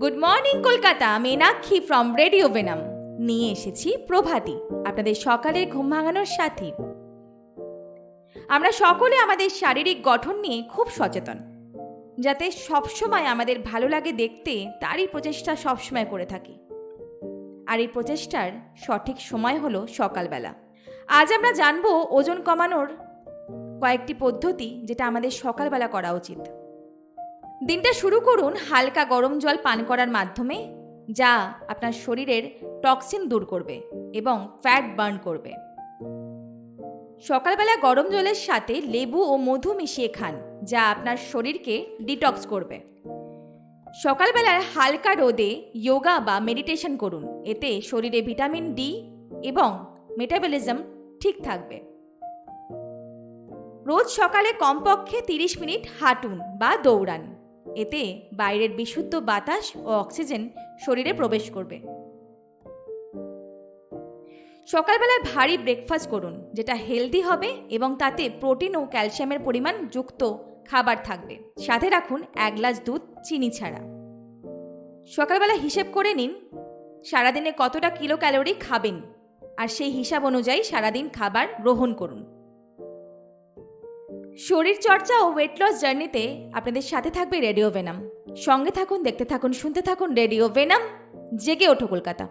Good morning Kolkata Meenakshi from radio Venom নিয়ে এসেছি প্রভাতী, আপনাদের সকালের ঘুম ভাঙানোর সাথী। আমরা সকলে আমাদের শারীরিক গঠন নিয়ে খুব সচেতন। যাতে সবসময় আমাদের ভালো লাগে দেখতে, তারই প্রচেষ্টা সবসময় করে থাকি। আর এই প্রচেষ্টার সঠিক সময় হলো সকালবেলা। আজ আমরা জানব ওজন কমানোর কয়েকটি পদ্ধতি যেটা আমাদের সকালবেলা করা উচিত। দিনটা শুরু করুন হালকা গরম জল পান করার মাধ্যমে, যা আপনার শরীরের টক্সিন দূর করবে এবং ফ্যাট বার্ন করবে। সকালবেলা গরম জলের সাথে লেবু ও মধু মিশিয়ে খান, যা আপনার শরীরকে ডিটক্স করবে। সকালবেলার হালকা রোদে যোগা বা মেডিটেশন করুন, এতে শরীরে ভিটামিন ডি এবং মেটাবলিজম ঠিক থাকবে। রোজ সকালে কমপক্ষে তিরিশ মিনিট হাঁটুন বা দৌড়ান। এতে বাইরের বিশুদ্ধ বাতাস ও অক্সিজেন শরীরে প্রবেশ করবে। সকালবেলায় ভারী ব্রেকফাস্ট করুন, যেটা হেলদি হবে এবং তাতে প্রোটিন ও ক্যালসিয়ামের পরিমাণ যুক্ত খাবার থাকবে। সাথে রাখুন এক গ্লাস দুধ, চিনি ছাড়া। সকালবেলা হিসেব করে নিন সারাদিনে কতটা কিলো ক্যালোরি খাবেন, আর সেই হিসাব অনুযায়ী সারাদিন খাবার গ্রহণ করুন। শরীর চর্চা ও ওয়েট লস জার্নিতে আপনাদের সাথে থাকবে রেডিও ভেনাম। সঙ্গে থাকুন, দেখতে থাকুন, শুনতে থাকুন রেডিও ভেনাম। জেগে ওঠো কলকাতা।